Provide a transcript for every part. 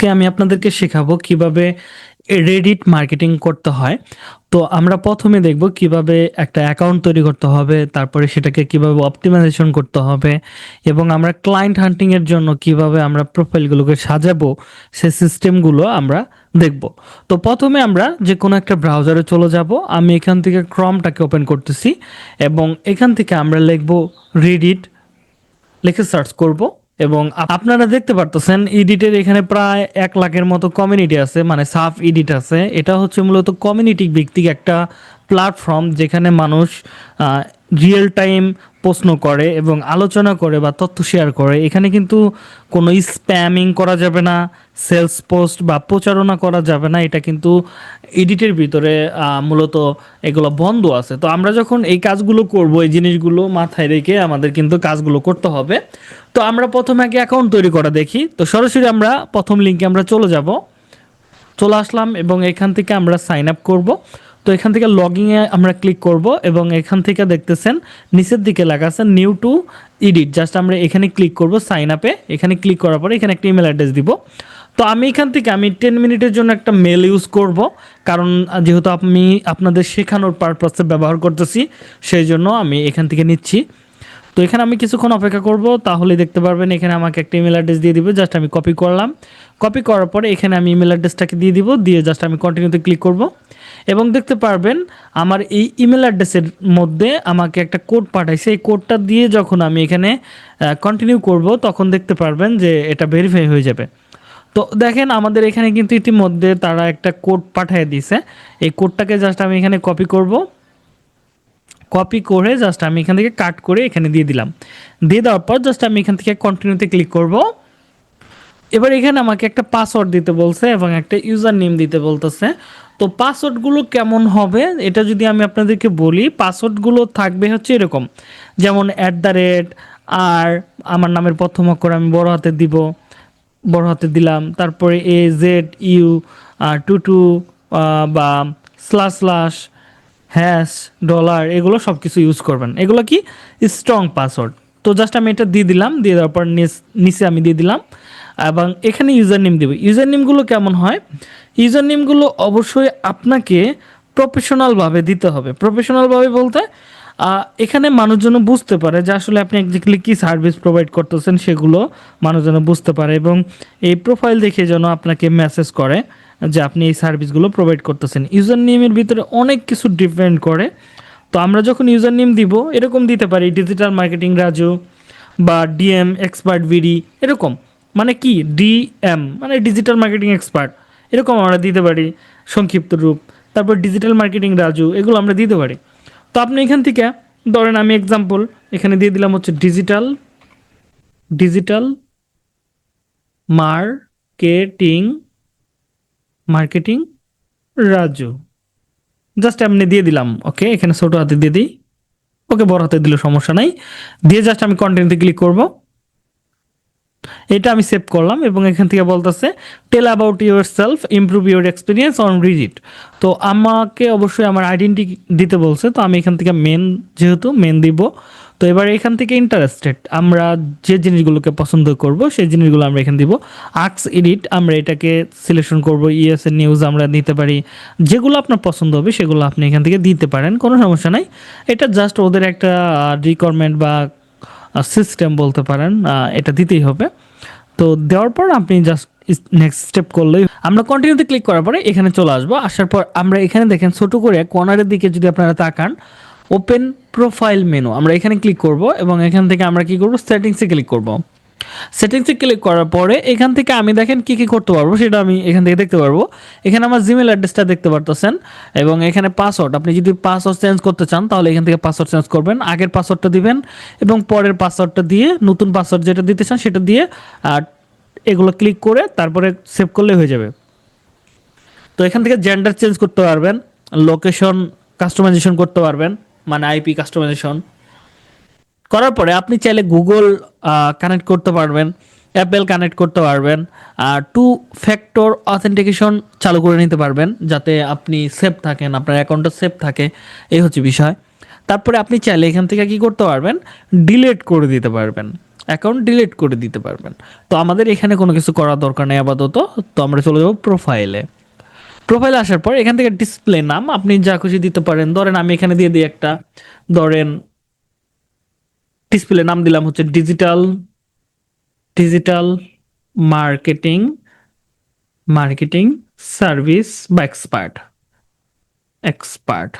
আজকে আমি আপনাদেরকে শেখাবো কীভাবে রেডিট মার্কেটিং করতে হয়। তো আমরা প্রথমে দেখব কীভাবে একটা অ্যাকাউন্ট তৈরি করতে হবে, তারপরে সেটাকে কীভাবে অপটিমাইজেশন করতে হবে, এবং আমরা ক্লায়েন্ট হান্টিং এর জন্য কীভাবে আমরা প্রোফাইলগুলোকে সাজাবো, সেই সিস্টেমগুলো আমরা দেখব। তো প্রথমে আমরা যে কোনো একটা ব্রাউজারে চলে যাব, আমি এখান থেকে ক্রমটাকে ওপেন করতেছি, এবং এখান থেকে আমরা লিখব রেডিট লিখে সার্চ করব। এবং আপনারা দেখতে পারতেছেন ইডিটের এখানে প্রায় এক লাখের মতো কমিউনিটি আছে মানে সাফ ইডিট আছে। এটা হচ্ছে মূলত কমিউনিটি ভিত্তিক একটা প্ল্যাটফর্ম যেখানে মানুষ রিয়েল টাইম প্রশ্ন করে এবং আলোচনা করে বা তথ্য শেয়ার করে। এখানে কিন্তু কোনো স্প্যামিং করা যাবে না সেলস পোস্ট বা প্রচারণা করা যাবে না, এটা কিন্তু এডিটের ভিতরে মূলত এগুলো বন্ধ আছে। তো আমরা যখন এই কাজগুলো করব, এই জিনিসগুলো মাথায় রেখে আমাদের কিন্তু কাজগুলো করতে হবে। তো আমরা প্রথমে আগে অ্যাকাউন্ট তৈরি করা দেখি। তো সরাসরি আমরা প্রথম লিঙ্কে আমরা চলে যাব। চলে আসলাম এবং এখান থেকে আমরা সাইন আপ করব। তো এখান থেকে লগইনে আমরা ক্লিক করব এবং এখান থেকে দেখতেছেন, নিচের দিকে লেখা আছে নিউ টু এডিট জাস্ট আমরা এখানে ক্লিক করব সাইন আপে এখানে ক্লিক করার পরে এখানে একটা ইমেল অ্যাড্রেস দিব। তো আমি এখান থেকে আমি টেন মিনিটের জন্য একটা মেল ইউজ করব। কারণ যেহেতু আমি আপনাদের শেখানোর পারপাসে ব্যবহার করতেছি সেই জন্য আমি এখান থেকে নিচ্ছি। তো এখানে আমি কিছুক্ষণ অপেক্ষা করব তাহলে দেখতে পারবেন এখানে আমাকে একটা ইমেল অ্যাড্রেস দিয়ে দিবে জাস্ট আমি কপি করলাম। কপি করার পরে এখানে আমি ইমেল অ্যাড্রেসটাকে দিয়ে দিব, দিয়ে জাস্ট আমি কন্টিনিউতে ক্লিক করব। এবং দেখতে পারবেন, আমার এই ইমেল অ্যাড্রেসের মধ্যে আমাকে একটা কোড পাঠাইছে। এই কোডটা দিয়ে যখন আমি এখানে কন্টিনিউ করব, তখন দেখতে পারবেন যে এটা ভেরিফাই হয়ে যাবে। তো দেখেন আমাদের এখানে কিন্তু ইতিমধ্যে তারা একটা কোড পাঠিয়ে দিয়েছে এই কোডটাকে জাস্ট আমি এখানে কপি করব। কপি করে জাস্ট আমি এখান থেকে কাট করে এখানে দিয়ে দিলাম। দিয়ে দেওয়ার পর জাস্ট আমি এখান থেকে কন্টিনিউতে ক্লিক করব। এবার এখানে আমাকে একটা পাসওয়ার্ড দিতে বলছে এবং একটা ইউজার নেম দিতে বলতেছে। তো পাসওয়ার্ডগুলো কেমন হবে? এটা যদি আমি আপনাদেরকে বলি পাসওয়ার্ডগুলো থাকবে হচ্ছে এরকম। যেমন অ্যাট দ্য রেট আর আমার নামের প্রথম অক্ষর আমি বড় হাতে দিব। বড় হাতে দিলাম। তারপরে A Z U two two বা স্লাশ স্লাশ হ্যাশ ডলার এগুলো সব কিছু ইউজ করবেন। এগুলো কি? স্ট্রং পাসওয়ার্ড তো জাস্ট আমি এটা দিয়ে দিলাম, দিয়ে দেওয়ার পর নিচে আমি দিয়ে দিলাম। এবং এখানে ইউজার নেম দেবো। ইউজার নেমগুলো কেমন হয়? ইউজার নেমগুলো অবশ্যই আপনাকে প্রফেশনালভাবে দিতে হবে। প্রফেশনালভাবে বলতে এখানে মানুষজন বুঝতে পারে যে আসলে আপনি একজাক্টলি কী সার্ভিস প্রোভাইড করতেছেন সেগুলো মানুষজন বুঝতে পারে এবং এই প্রোফাইল দেখে যেন আপনাকে মেসেজ করে যে আপনি এই সার্ভিসগুলো প্রোভাইড করতেছেন। ইউজার নেমের ভিতরে অনেক কিছু ডিপেন্ড করে। তো আমরা যখন ইউজার নেম দিব, এরকম দিতে পারি ডিজিটাল মার্কেটিং রাজু বা ডিএম এক্সপার্ট ভিডি এরকম। মানে কি? ডিএম মানে ডিজিটাল মার্কেটিং এক্সপার্ট এরকম আমরা দিতে পারি, সংক্ষিপ্ত রূপ। তারপর ডিজিটাল মার্কেটিং রাজু, এগুলো আমরা দিতে পারি। তো আপনি এখান থেকে, ধরেন আমি এক্সাম্পল এখানে দিয়ে দিলাম হচ্ছে digital digital marketing marketing Raju. Just আপনি দিয়ে দিলাম ওকে এখানে ছোটো হাতে দিয়ে দিই। ওকে বড় হাতে দিলে সমস্যা নাই। দিয়ে জাস্ট আমি কন্টেন্টে ক্লিক করব। এটা আমি সেভ করলাম এবং এখান থেকে বলতেছে tell about yourself improve your experience on rigid তো আমাকে অবশ্যই আমার আইডেন্টি দিতে বলছে, তো আমি এখান থেকে মেন যেহেতু মেন দিব। তো এবার এখান থেকে ইন্টারেস্টেড আমরা যে জিনিসগুলোকে পছন্দ করব, সেই জিনিসগুলো আমরা এখানে দিব। আক্স এডিট আমরা এটাকে সিলেকশন করব ইএস নিউজ আমরা দিতে পারি। যেগুলো আপনার পছন্দ হবে, সেগুলো আপনি এখান থেকে দিতে পারেন, কোনো সমস্যা নাই। এটা জাস্ট ওদের একটা রিকোয়ারমেন্ট বা সিস্টেম বলতে পারেন এটা দিতেই হবে। তো দেওয়ার পর আপনি জাস্ট নেক্সট স্টেপ করলেই আমরা কন্টিনিউতে ক্লিক করার পরে এখানে চলে আসব। আসার পর আমরা এখানে দেখেন ছোট করে কর্নারের দিকে যদি আপনারা তাকান ওপেন প্রোফাইল মেনু আমরা এখানে ক্লিক করব এবং এখান থেকে আমরা কি করব? সেটিংসে ক্লিক করব। সেটিংসে ক্লিক করার পরে এখান থেকে আমি দেখেন কি কি করতে পারব সেটা আমি এখান থেকে দেখতে পারব। এখানে আমার জিমেল অ্যাড্রেসটা দেখতে পারতেছেন এবং এখানে পাসওয়ার্ড আপনি যদি পাসওয়ার্ড চেঞ্জ করতে চান তাহলে এখান থেকে পাসওয়ার্ড চেঞ্জ করবেন, আগের পাসওয়ার্ডটা দিবেন এবং পরের পাসওয়ার্ডটা দিয়ে নতুন পাসওয়ার্ড যেটা দিতে চান সেটা দিয়ে, আর এগুলো ক্লিক করে তারপরে সেভ করলে হয়ে যাবে। তো এখান থেকে জেন্ডার চেঞ্জ করতে পারবেন লোকেশন কাস্টমাইজেশন করতে পারবেন মানে আইপি কাস্টমাইজেশন করার পরে আপনি চাইলে গুগল কানেক্ট করতে পারবেন অ্যাপেল কানেক্ট করতে পারবেন, আর টু ফ্যাক্টর অথেন্টিকেশন চালু করে নিতে পারবেন, যাতে আপনি সেফ থাকেন, আপনার অ্যাকাউন্টটা সেফ থাকে, এই হচ্ছে বিষয়। তারপরে আপনি চাইলে এখান থেকে কি করতে পারবেন? ডিলেট করে দিতে পারবেন অ্যাকাউন্ট ডিলিট করে দিতে পারবেন। তো আমাদের এখানে কোনো কিছু করার দরকার নেই আপাতত, তো আমরা চলে যাব প্রোফাইলে প্রোফাইলে আসার পর এখান থেকে ডিসপ্লে নাম, আপনি যা খুশি দিতে পারেন। ধরেন আমি এখানে দিয়ে দিই একটা, ধরেন ডিসপ্লে নাম দিলাম হচ্ছে digital digital marketing marketing service বা এক্সপার্ট এক্সপার্ট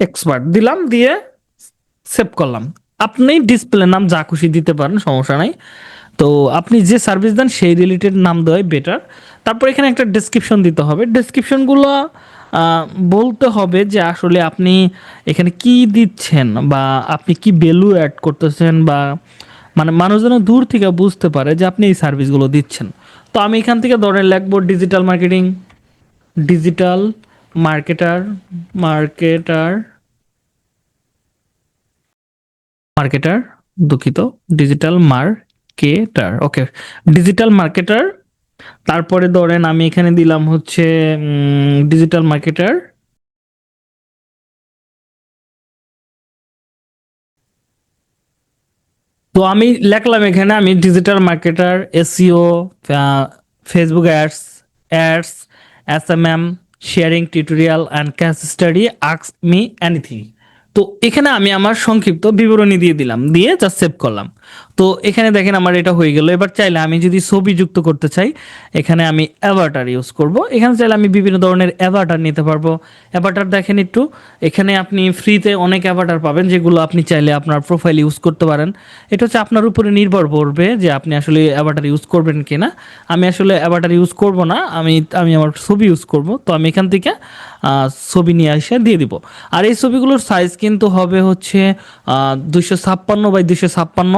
এক্সপার্ট দিলাম, দিয়ে সেভ করলাম। আপনি ডিসপ্লে নাম যা খুশি দিতে পারেন, সমস্যা নাই। তো আপনি যে সার্ভিস দেন, সেই রিলেটেড নাম দেওয়াই বেটার তারপর এখানে একটা ডেসক্রিপশন দিতে হবে। ডেসক্রিপশনগুলো বলতে হবে যে আসলে আপনি এখানে কি দিচ্ছেন বা আপনি কি ভ্যালু অ্যাড করতেছেন বা মানে মানুষ যেন দূর থেকে বুঝতে পারে যে আপনি এই সার্ভিসগুলো দিচ্ছেন। তো আমি এখান থেকে ধরে লিখব digital marketing digital marketer marketer marketer দুঃখিত digital marketer okay digital marketer তারপরে ধরেন আমি এখানে দিলাম হচ্ছে ডিজিটাল মার্কেটার তো আমি লেখলাম এখানে আমি digital marketer SEO Facebook ads ads S M M sharing tutorial and case study আক্স me anything তো এখানে আমি আমার সংক্ষিপ্ত বিবরণী দিয়ে দিলাম, দিয়ে জাস্ট সেভ করলাম। তো এখানে দেখেন আমার এটা হয়ে গেল। এবার চাইলে আমি যদি ছবি যুক্ত করতে চাই, এখানে আমি অ্যাভাটার ইউজ করব। এখানে চাইলে আমি বিভিন্ন ধরনের অ্যাভাটার নিতে পারব। অ্যাভাটার দেখেন একটু, এখানে আপনি ফ্রিতে অনেক অ্যাভাটার পাবেন, যেগুলো আপনি চাইলে আপনার প্রোফাইল ইউজ করতে পারেন। এটা হচ্ছে আপনার উপরে নির্ভর করবে যে আপনি আসলে অ্যাভাটার ইউজ করবেন কিনা। আমি আসলে অ্যাভাটার ইউজ করব না, আমি আমি আমার ছবি ইউজ করব। তো আমি এখান থেকে ছবি নিয়ে এসে দিয়ে দিব। আর এই ছবিগুলোর সাইজ কিন্তু হবে হচ্ছে দুশো ছাপ্পান্ন বাই দুশো ছাপ্পান্ন।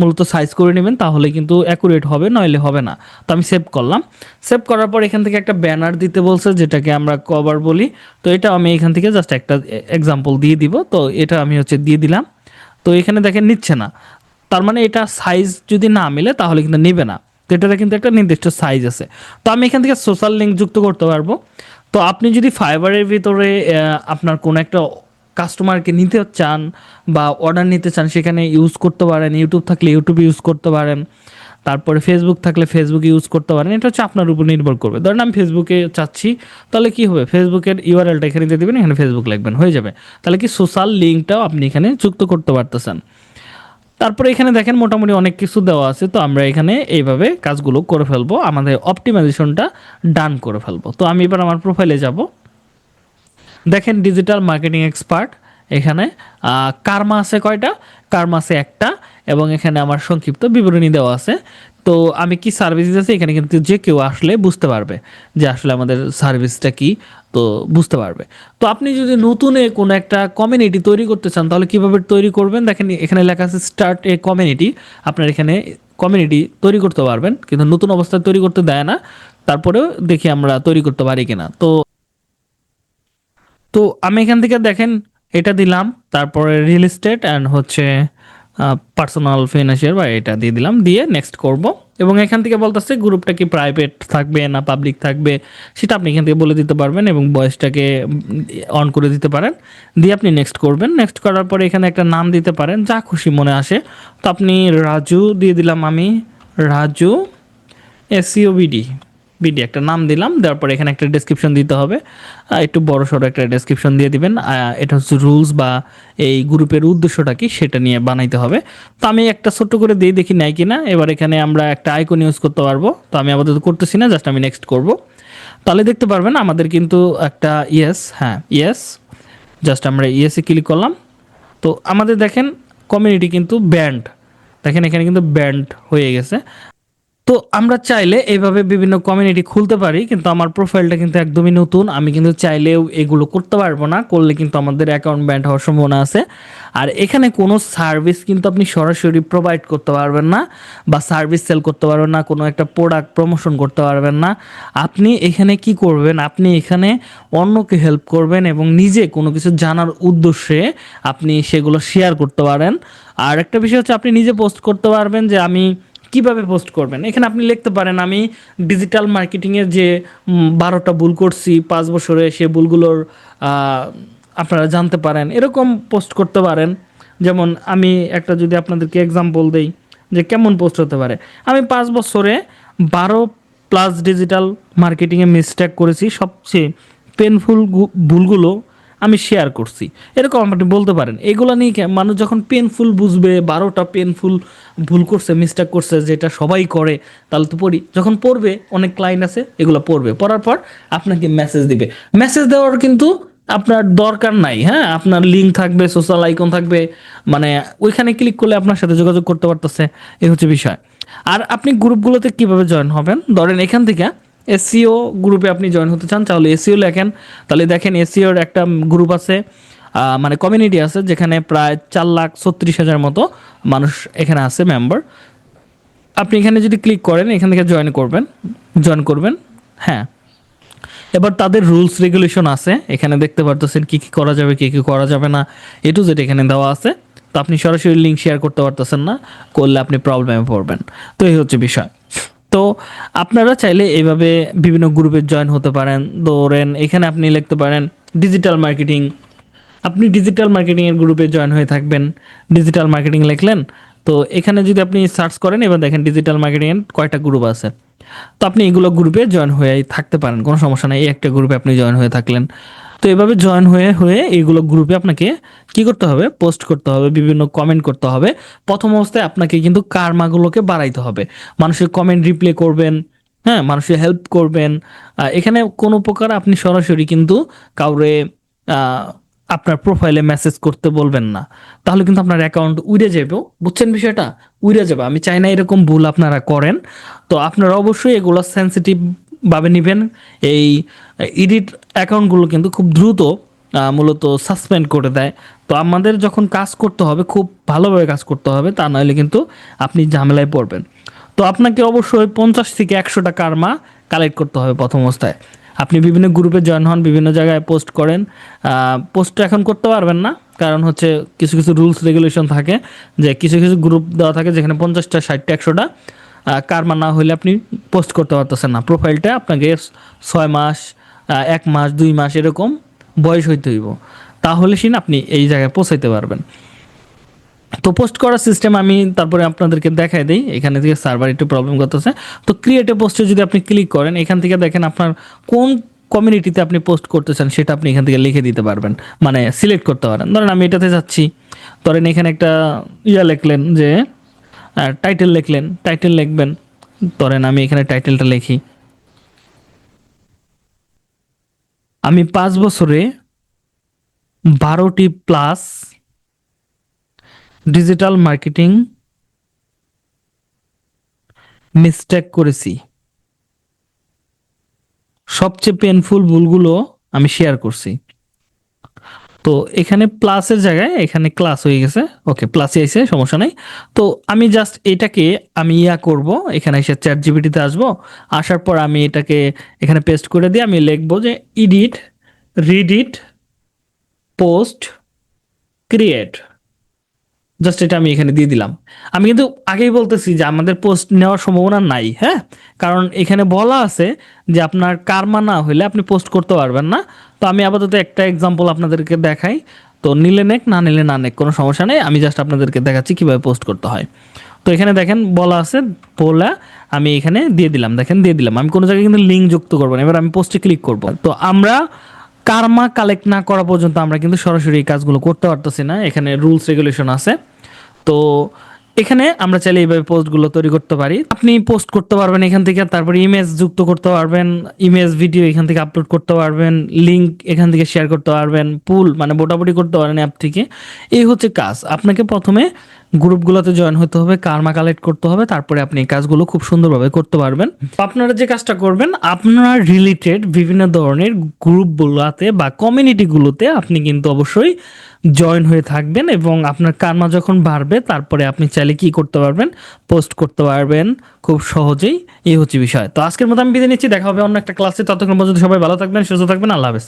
মূলত সাইজ করে নেবেন, তাহলে কিন্তু অ্যাকুরেট হবে, নইলে হবে না। তো আমি সেভ করলাম। সেভ করার পর এখান থেকে একটা ব্যানার দিতে বলছে, যেটাকে আমরা কভার বলি। তো এটা আমি এখান থেকে জাস্ট একটা এক্সাম্পল দিয়ে দিব। তো এটা আমি হচ্ছে দিয়ে দিলাম। তো এখানে দেখেন নিচ্ছে না। তার মানে এটা সাইজ যদি না মিলে, তাহলে কিন্তু নেবে না। তো এটাতে কিন্তু একটা নির্দিষ্ট সাইজ আছে। তো আমি এখান থেকে সোশ্যাল লিঙ্ক যুক্ত করতে পারব। তো আপনি যদি ফাইবারের ভিতরে আপনার কোনো একটা কাস্টমারকে নিতে চান বা অর্ডার নিতে চান, সেখানে ইউজ করতে পারেন ইউটিউব থাকলে ইউটিউব ইউজ করতে পারেন, তারপরে ফেসবুক থাকলে ফেসবুক ইউজ করতে পারেন, এটা হচ্ছে আপনার উপর নির্ভর করবে। ধরেন আমি ফেসবুকে চাচ্ছি, তাহলে কি হবে? ফেসবুকের ইউআরএলটা এখানে দিয়ে দেবেন, এখানে ফেসবুক লিখবেন, হয়ে যাবে। তাহলে কি সোশ্যাল লিঙ্কটাও আপনি এখানে যুক্ত করতে পারতেছেন। তারপরে এখানে দেখেন মোটামুটি অনেক কিছু দেওয়া আছে, তো আমরা এখানে এইভাবে কাজগুলো করে ফেলব, আমাদের অপটিমাইজেশনটা ডান করে ফেলব। তো আমি এবার আমার প্রোফাইলে যাব। দেখেন ডিজিটাল মার্কেটিং এক্সপার্ট এখানে কার্মা আছে কয়টা? কার্মা আছে একটা, এবং এখানে আমার সংক্ষিপ্ত বিবরণী দেওয়া আছে। তো আমি কি সার্ভিস দিতেছি? এখানে কিন্তু যে কেউ আসলে বুঝতে পারবে যে আসলে আমাদের সার্ভিসটা কি, তো বুঝতে পারবে। তো আপনি যদি নতুনে কোনো একটা কমিউনিটি তৈরি করতে চান, তাহলে কীভাবে তৈরি করবেন? দেখেন, এখানে লেখা আছে স্টার্ট এ কমিউনিটি আপনার এখানে কমিউনিটি তৈরি করতে পারবেন, কিন্তু নতুন অবস্থায় তৈরি করতে দেয় না। তারপরেও দেখি আমরা তৈরি করতে পারি কিনা। তো তো আমি এখান থেকে দেখেন, এটা দিলাম, তারপরে রিয়েল এস্টেট অ্যান্ড হচ্ছে পার্সোনাল ফিনান্সিয়াল বা এটা দিয়ে দিলাম, দিয়ে নেক্সট করব। এবং এখান থেকে বলতেছে গ্রুপটা কি প্রাইভেট থাকবে না পাবলিক থাকবে, সেটা আপনি এখান থেকে বলে দিতে পারবেন এবং বয়সটাকে অন করে দিতে পারেন। দিয়ে আপনি নেক্সট করবেন। নেক্সট করার পরে এখানে একটা নাম দিতে পারেন, যা খুশি মনে আসে। তো আপনি রাজু দিয়ে দিলাম আমি, রাজু এসিও বিডি একটা নাম দিলাম, দেওয়ার পরে এখানে একটা ডেসক্রিপশন দিতে হবে। একটু বড় সড়ো একটা ডেসক্রিপশন দিয়ে দিবেন। এটা হচ্ছে রুলস বা এই গ্রুপের উদ্দেশ্যটা কি সেটা নিয়ে বানাইতে হবে। তো আমি একটা ছোট্ট করে দিয়ে দেখি নাই কিনা। এবার এখানে আমরা একটা আইকন ইউজ করতে পারব। তো আমি আপাতত করতেছি না জাস্ট আমি নেক্সট করব। তাহলে দেখতে পারবেন, আমাদের কিন্তু একটা ইয়েস হ্যাঁ ইয়েস জাস্ট আমরা ইয়েসে ক্লিক করলাম। তো আমাদের দেখেন কমিউনিটি কিন্তু ব্যান্ড দেখেন এখানে কিন্তু ব্যান্ড হয়ে গেছে। তো আমরা চাইলে এইভাবে বিভিন্ন কমিউনিটি খুলতে পারি, কিন্তু আমার প্রোফাইলটা কিন্তু একদমই নতুন। আমি কিন্তু চাইলেও এগুলো করতে পারব না, করলে কিন্তু আমাদের অ্যাকাউন্ট ব্যান্ড হওয়ার সম্ভাবনা আছে। আর এখানে কোনো সার্ভিস কিন্তু আপনি সরাসরি প্রোভাইড করতে পারবেন না, বা সার্ভিস সেল করতে পারবেন না, কোনো একটা প্রোডাক্ট প্রমোশন করতে পারবেন না। আপনি এখানে কি করবেন? আপনি এখানে অন্যকে হেল্প করবেন এবং নিজে কোনো কিছু জানার উদ্দেশ্যে আপনি সেগুলো শেয়ার করতে পারেন। আর একটা বিষয় হচ্ছে আপনি নিজে পোস্ট করতে পারবেন যে আমি কীভাবে পোস্ট করবেন? এখানে আপনি লিখতে পারেন, আমি ডিজিটাল মার্কেটিংয়ের যে বারোটা ভুল করছি, পাঁচ বছরে সে ভুলগুলোর আপনারা জানতে পারেন। এরকম পোস্ট করতে পারেন। যেমন আমি একটা যদি আপনাদেরকে এক্সাম্পল দেই, যে কেমন পোস্ট হতে পারে? আমি পাঁচ বছরে বারো প্লাস ডিজিটাল মার্কেটিংয়ে মিসটেক করেছি। সবচেয়ে পেনফুল ভুলগুলো আমি শেয়ার করছি। এরকম আপনি বলতে পারেন। এগুলো নিয়ে মানুষ যখন পেনফুল বুঝবে, বারোটা পেনফুল ভুল করছে মিস্টেক করছে, যেটা সবাই করে, তাহলে তো পড়ি যখন পড়বে, অনেক ক্লায়েন্ট আছে, এগুলো পড়বে। পড়ার পর আপনাকে মেসেজ দিবে। মেসেজ দেওয়ার কিন্তু আপনার দরকার নাই হ্যাঁ? আপনার লিঙ্ক থাকবে সোশ্যাল আইকন থাকবে মানে ওইখানে ক্লিক করলে আপনার সাথে যোগাযোগ করতে পারতেছে। এই হচ্ছে বিষয়। আর আপনি গ্রুপগুলোতে কীভাবে জয়েন হবেন? ধরেন এখান থেকে এসিও গ্রুপে আপনি জয়েন হতে চান, তাহলে এসিও লেখেন। তাহলে দেখেন এসিওর একটা গ্রুপ আছে মানে কমিউনিটি আছে, যেখানে প্রায় চার লাখ ছত্রিশ হাজার মতো মানুষ এখানে আছে মেম্বার আপনি এখানে যদি ক্লিক করেন, এখান থেকে জয়েন করবেন জয়েন করবেন হ্যাঁ। এবার তাদের রুলস রেগুলেশন আছে, এখানে দেখতে পারতেছেন কি কি করা যাবে, কি কি করা যাবে না এ টু জেড এখানে দেওয়া আছে। তো আপনি সরাসরি লিঙ্ক শেয়ার করতে পারতেছেন না, করলে আপনি প্রবলেমে পড়বেন। তো এই হচ্ছে বিষয়। তো আপনারা চাইলে এইভাবে বিভিন্ন গ্রুপে জয়েন হতে পারেন। ধরেন এখানে আপনি লিখতে পারেন ডিজিটাল মার্কেটিং আপনি ডিজিটাল মার্কেটিংয়ের গ্রুপে জয়েন হয়ে থাকবেন। ডিজিটাল মার্কেটিং লিখলেন, তো এখানে যদি আপনি সার্চ করেন, এবার দেখেন ডিজিটাল মার্কেটিংয়ের কয়টা গ্রুপ আছে। তো আপনি এগুলো গ্রুপে জয়েন হয়ে থাকতে পারেন, কোনো সমস্যা নেই, এই একটা গ্রুপে আপনি জয়েন হয়ে থাকলেন। তো এভাবে জয়েন হয়ে হয়ে এইগুলো গ্রুপে আপনাকে কি করতে হবে? পোস্ট করতে হবে, বিভিন্ন কমেন্ট করতে হবে। প্রথম অবস্থায় আপনাকে কিন্তু কারমাগুলোকে বাড়াইতে হবে। মানুষের কমেন্ট রিপ্লে করবেন হ্যাঁ? মানুষের হেল্প করবেন। এখানে কোনো প্রকার আপনি সরাসরি কিন্তু কাউরে আপনার প্রোফাইলে মেসেজ করতে বলবেন না। তাহলে কিন্তু আপনার অ্যাকাউন্ট উড়ে যাবে। বুঝছেন বিষয়টা? উড়ে যাবে। আমি চাই না এরকম ভুল আপনারা করেন। তো আপনারা অবশ্যই এগুলো সেন্সিটিভ ভাবে নেবেন। এই এডিট অ্যাকাউন্টগুলো কিন্তু খুব দ্রুত মূলত সাসপেন্ড করে দেয়। তো আমাদের যখন কাজ করতে হবে, খুব ভালোভাবে কাজ করতে হবে, তা নাহলে কিন্তু আপনি ঝামেলায় পড়বেন। তো আপনাকে অবশ্যই পঞ্চাশ থেকে একশো টাকা আরমা কালেক্ট করতে হবে প্রথম অবস্থায়। আপনি বিভিন্ন গ্রুপে জয়েন হন, বিভিন্ন জায়গায় পোস্ট করেন। পোস্ট এখন করতে পারবেন না, কারণ হচ্ছে কিছু কিছু রুলস রেগুলেশন থাকে যে কিছু কিছু গ্রুপ দেওয়া থাকে যেখানে পঞ্চাশটা ষাটটা একশোটা কারমা না হলে আপনি পোস্ট করতে পারতেছেন না। প্রোফাইলটা আপনাকে ছয় মাস এক মাস, দুই মাস এরকম বয়স হইতে হইব। তাহলে সিন আপনি এই জায়গায় পৌঁছাইতে পারবেন। তো পোস্ট করার সিস্টেম আমি তারপরে আপনাদেরকে দেখাই দিই। এখানে থেকে সার্ভার একটু প্রবলেম করতেছে। তো ক্রিয়েটে পোস্টে যদি আপনি ক্লিক করেন, এখান থেকে দেখেন আপনার কোন কমিউনিটিতে আপনি পোস্ট করতে চান, সেটা আপনি এখান থেকে লিখে দিতে পারবেন। মানে সিলেক্ট করতে পারেন। ধরেন আমি এটাতে যাচ্ছি। ধরেন এখানে একটা ইয়া লিখলেন যে টাইটেল লিখলেন। টাইটেল লিখবেন। ধরেন আমি এখানে টাইটেলটা লিখি। আমি পাঁচ বছরে বারোটি প্লাস ডিজিটাল মার্কেটিং মিস্টেক করেছি। সবচেয়ে পেনফুল ভুলগুলো আমি শেয়ার করছি। তো এখানে প্লাসের জায়গায় এখানে ক্লাস হয়ে গেছে। ওকে প্লাসই আইসে সমস্যা নাই। তো আমি জাস্ট এটাকে আমি ইয়া করব, এখানে এসে চ্যাট জিবিটিতে আসব। আসার পর আমি এটাকে এখানে পেস্ট করে দিয়ে আমি লিখব যে edit Reddit post create just এটা আমি এখানে দিয়ে দিলাম। আমি কিন্তু আগেই বলতেছি যে আমাদের পোস্ট নেওয়ার সম্ভাবনা নাই হ্যাঁ? কারণ এখানে বলা আছে যে আপনার কারমা না হলে আপনি পোস্ট করতে পারবেন না। তো আমি আপাতত একটা এক্সাম্পল আপনাদেরকে দেখাই। তো নিলে নেক, না নিলে না নেক, কোনো সমস্যা নেই। আমি জাস্ট আপনাদেরকে দেখাচ্ছি কীভাবে পোস্ট করতে হয়। তো এখানে দেখেন বলা আছে, বলা আমি এখানে দিয়ে দিলাম। দেখেন, দিয়ে দিলাম। আমি কোনো জায়গায় কিন্তু লিঙ্ক যুক্ত করব না। এবার আমি পোস্টে ক্লিক করব। তো আমরা কারমা কালেক্ট না করা পর্যন্ত আমরা কিন্তু সরাসরি এই কাজগুলো করতে পারতেছি না। এখানে রুলস রেগুলেশন আছে। তো এখানে আমরা চাইলে এইভাবে পোস্টগুলো তৈরি করতে পারি। আপনি পোস্ট করতে পারবেন এখান থেকে, তারপরে ইমেজ যুক্ত করতে পারবেন, ইমেজ, ভিডিও এখান থেকে আপলোড করতে পারবেন লিঙ্ক এখান থেকে শেয়ার করতে পারবেন, পুল মানে বোটাবুটি করতে পারেন অ্যাপ থেকে। এই হচ্ছে কাজ। আপনাকে প্রথমে গ্রুপগুলোতে জয়েন হতে হবে, কারমা কালেক্ট করতে হবে, তারপরে আপনি এই কাজগুলো খুব সুন্দরভাবে করতে পারবেন। আপনারা যে কাজটা করবেন, আপনার রিলেটেড বিভিন্ন ধরনের গ্রুপগুলোতে বা কমিউনিটিগুলোতে আপনি কিন্তু অবশ্যই জয়েন হয়ে থাকবেন এবং আপনার কারমা যখন বাড়বে, তারপরে আপনি চাইলে কি করতে পারবেন? পোস্ট করতে পারবেন খুব সহজেই। এই হচ্ছে বিষয়। তো আজকের মতো আমি বিদায় নিচ্ছি। দেখা হবে অন্য একটা ক্লাসে ততক্ষণ পর্যন্ত সবাই ভালো থাকবেন, সুস্থ থাকবেন। আল্লাহ হাফেজ।